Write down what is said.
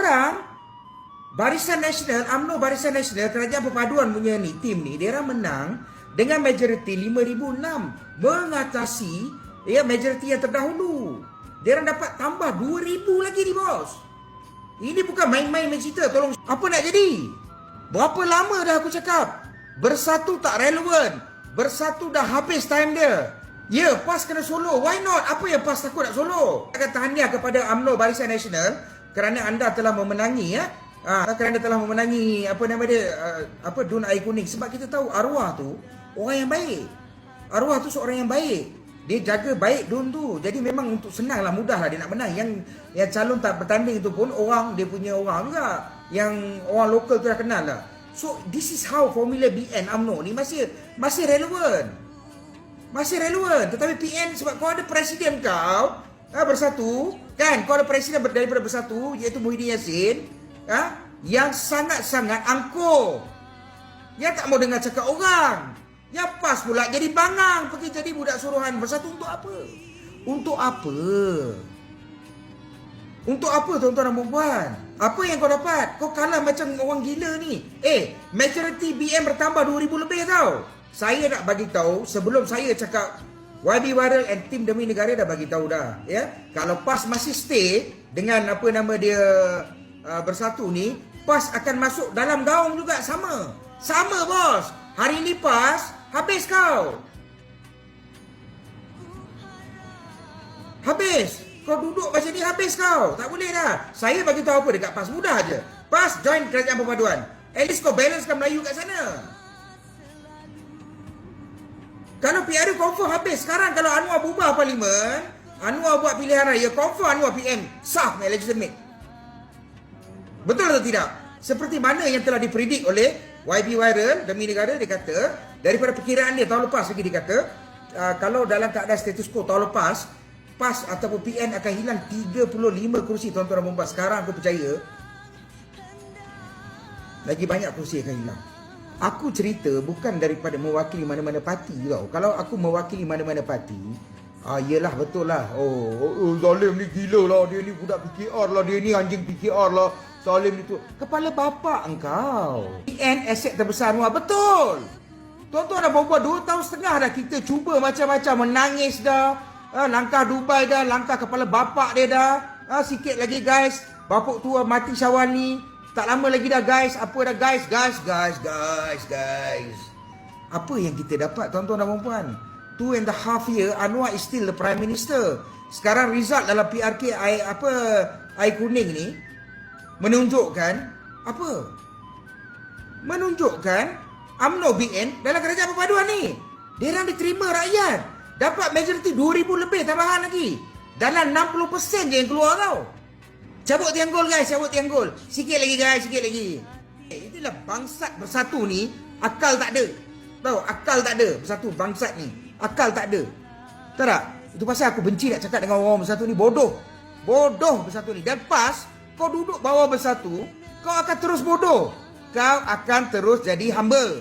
Sekarang Barisan Nasional, UMNO Barisan Nasional, Kerajaan Perpaduan punya ni, tim ni, orang menang dengan majoriti 5,006 mengatasi ya majoriti yang terdahulu. Orang dapat tambah 2,000 lagi ni bos. Ini bukan main-main main cerita, tolong. Apa nak jadi? Berapa lama dah aku cakap? Bersatu tak relevan. Bersatu dah habis time dia. Ya, PAS kena solo. Why not? Apa yang PAS takut nak solo? Akan tahniah kepada UMNO Barisan Nasional kerana anda telah memenangi ya. Ah, kerana telah memenangi apa nama dia uh, apa dun air kuning sebab kita tahu arwah tu orang yang baik. Arwah tu seorang yang baik. Dia jaga baik dun tu. Jadi memang untuk senang lah mudah lah dia nak menang. Yang yang calon tak bertanding tu pun orang dia punya orang juga. Yang orang lokal tu dah kenal lah. So this is how Formula BN UMNO ni masih masih relevan. Masih relevan. Tetapi PN sebab kau ada presiden kau ha, bersatu kan kau ada presiden daripada bersatu iaitu Muhyiddin Yassin ha, yang sangat-sangat angkuh. Yang tak mau dengar cakap orang. Yang pas pula jadi bangang pergi jadi budak suruhan bersatu untuk apa? Untuk apa? Untuk apa tuan-tuan dan puan Apa yang kau dapat? Kau kalah macam orang gila ni. Eh, majority BM bertambah 2000 lebih tau. Saya nak bagi tahu sebelum saya cakap YB Viral and tim demi negara dah bagi tahu dah, ya. Kalau PAS masih stay dengan apa nama dia uh, bersatu ni, PAS akan masuk dalam gaung juga sama. Sama bos. Hari ni PAS habis kau. Habis. Kau duduk macam ni habis kau. Tak boleh dah. Saya bagi tahu apa dekat PAS mudah aje. PAS join kerajaan perpaduan. At least kau balancekan Melayu kat sana. Kalau PRU confirm habis sekarang kalau Anwar bubar parlimen, Anwar buat pilihan raya, confirm Anwar PM sah legitimate. Betul atau tidak? Seperti mana yang telah dipredik oleh YB Viral demi negara dia kata daripada perkiraan dia tahun lepas lagi dia kata uh, kalau dalam keadaan status quo tahun lepas PAS ataupun PN akan hilang 35 kursi tuan-tuan dan Sekarang aku percaya lagi banyak kursi akan hilang. Aku cerita bukan daripada mewakili mana-mana parti tau. Kalau aku mewakili mana-mana parti, ah yelah betul lah. Oh, oh, oh Zalim ni gila lah. Dia ni budak PKR lah. Dia ni anjing PKR lah. Zalim ni tu. Kepala bapak engkau. PN aset terbesar Anwar. Betul. Tuan-tuan dan puan dua tahun setengah dah kita cuba macam-macam menangis dah. Ah, langkah Dubai dah, langkah kepala bapak dia dah. Ah, sikit lagi guys. Bapak tua mati syawal ni. Tak lama lagi dah guys. Apa dah guys? Guys, guys, guys, guys. Apa yang kita dapat tuan-tuan dan puan Two and a half year Anwar is still the prime minister. Sekarang result dalam PRK air, apa air kuning ni menunjukkan apa? Menunjukkan UMNO BN dalam kerajaan perpaduan ni. Dia orang diterima rakyat. Dapat majoriti 2000 lebih tambahan lagi. Dalam 60% je yang keluar tau. Cabut tiang gol guys, cabut tiang gol. Sikit lagi guys, sikit lagi. Eh, itulah bangsat bersatu ni akal tak ada. Tahu, akal tak ada bersatu bangsat ni. Akal tak ada. Tahu tak? Itu pasal aku benci nak cakap dengan orang bersatu ni bodoh. Bodoh bersatu ni. Dan pas kau duduk bawah bersatu, kau akan terus bodoh. Kau akan terus jadi hamba.